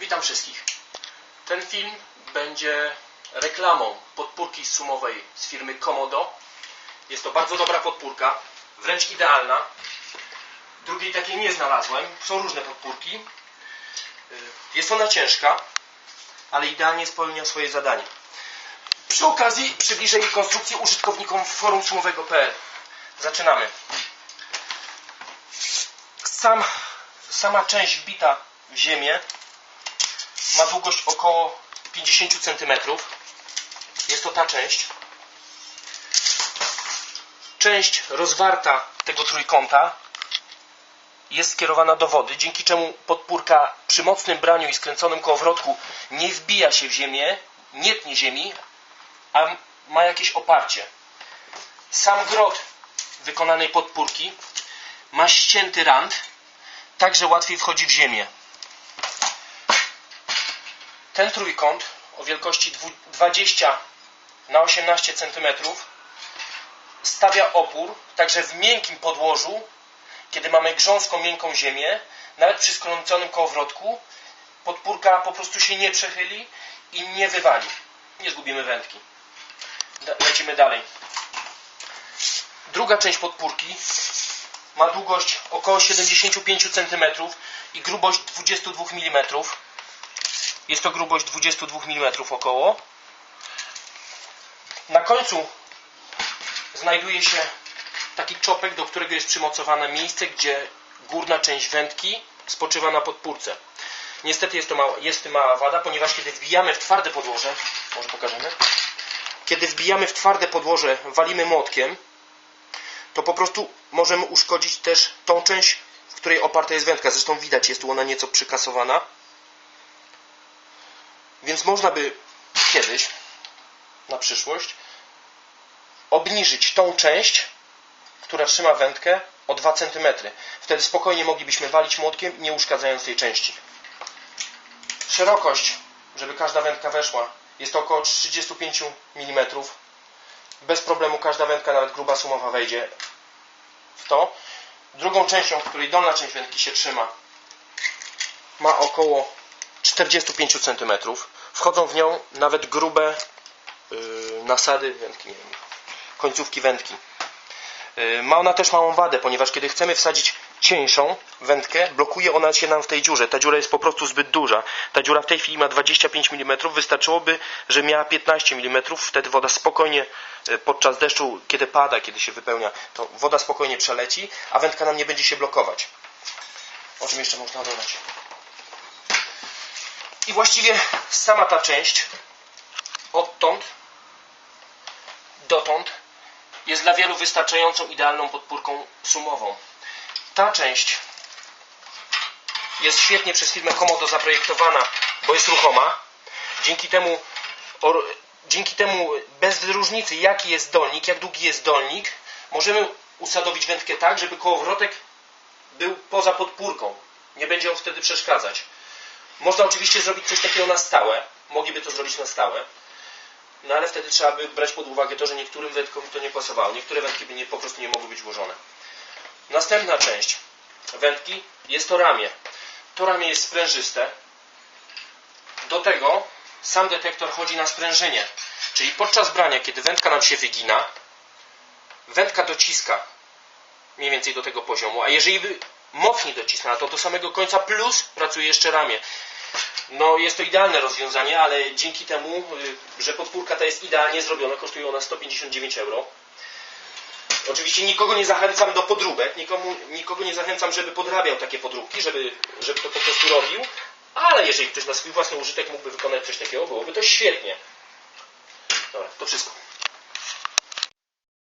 Witam wszystkich. Ten film będzie reklamą podpórki sumowej z firmy Komodo. Jest to bardzo dobra podpórka, wręcz idealna. Drugiej takiej nie znalazłem. Są różne podpórki. Y, Jest ona ciężka, ale idealnie spełnia swoje zadanie. Przy okazji przybliżę jej konstrukcję użytkownikom forum sumowego.pl. Zaczynamy. Sam, sama część wbita w ziemię ma długość około 50 cm. Jest to ta część. Część rozwarta tego trójkąta jest skierowana do wody, dzięki czemu podpórka przy mocnym braniu i skręconym kołowrotku nie wbija się w ziemię, nie tnie ziemi, a ma jakieś oparcie. Sam grot wykonanej podpórki ma ścięty rand, tak że łatwiej wchodzi w ziemię. Ten trójkąt o wielkości 20 na 18 cm stawia opór, także w miękkim podłożu, kiedy mamy grząską, miękką ziemię, nawet przy skręconym kołowrotku, podpórka po prostu się nie przechyli i nie wywali. Nie zgubimy wędki. Lecimy dalej. Druga część podpórki ma długość około 75 cm i grubość 22 mm. Jest to grubość 22 mm około. Na końcu znajduje się taki czopek, do którego jest przymocowane miejsce, gdzie górna część wędki spoczywa na podpórce. Niestety jest to mała, jest tym mała wada, ponieważ kiedy wbijamy w twarde podłoże, może pokażemy, kiedy wbijamy w twarde podłoże, walimy młotkiem, to po prostu możemy uszkodzić też tą część, w której oparta jest wędka. Zresztą widać, jest tu ona nieco przykasowana. Więc można by kiedyś, na przyszłość, obniżyć tą część, która trzyma wędkę o 2 cm. Wtedy spokojnie moglibyśmy walić młotkiem, nie uszkadzając tej części. Szerokość, żeby każda wędka weszła, jest to około 35 mm. Bez problemu każda wędka, nawet gruba sumowa wejdzie w to. Drugą częścią, w której dolna część wędki się trzyma, ma około 45 cm. Wchodzą w nią nawet grube yy, nasady wędki, nie wiem, końcówki wędki. Yy, Ma ona też małą wadę, ponieważ kiedy chcemy wsadzić cieńszą wędkę, blokuje ona się nam w tej dziurze. Ta dziura jest po prostu zbyt duża. Ta dziura w tej chwili ma 25 mm. Wystarczyłoby, że miała 15 mm. Wtedy woda spokojnie yy, podczas deszczu, kiedy pada, kiedy się wypełnia, to woda spokojnie przeleci, a wędka nam nie będzie się blokować. O czym jeszcze można dodać? I właściwie sama ta część odtąd dotąd jest dla wielu wystarczającą idealną podpórką sumową. Ta część jest świetnie przez firmę Komodo zaprojektowana, bo jest ruchoma. Dzięki temu, or, dzięki temu bez różnicy jaki jest dolnik, jak długi jest dolnik, możemy usadowić wędkę tak, żeby kołowrotek był poza podpórką. Nie będzie on wtedy przeszkadzać. Można oczywiście zrobić coś takiego na stałe. Mogliby to zrobić na stałe. No ale wtedy trzeba by brać pod uwagę to, że niektórym wędkom to nie pasowało. Niektóre wędki by nie, po prostu nie mogły być włożone. Następna część wędki jest to ramię. To ramię jest sprężyste. Do tego sam detektor chodzi na sprężynie. Czyli podczas brania, kiedy wędka nam się wygina, wędka dociska mniej więcej do tego poziomu, a jeżeli by mocniej docisnęła, to do samego końca plus pracuje jeszcze ramię. No jest to idealne rozwiązanie, ale dzięki temu, y, że podpórka ta jest idealnie zrobiona, kosztuje ona 159 euro. Oczywiście nikogo nie zachęcam do podróbek, nikomu, nikogo nie zachęcam, żeby podrabiał takie podróbki, żeby, żeby to po prostu robił, ale jeżeli ktoś na swój własny użytek mógłby wykonać coś takiego, byłoby to świetnie. Dobra, to wszystko.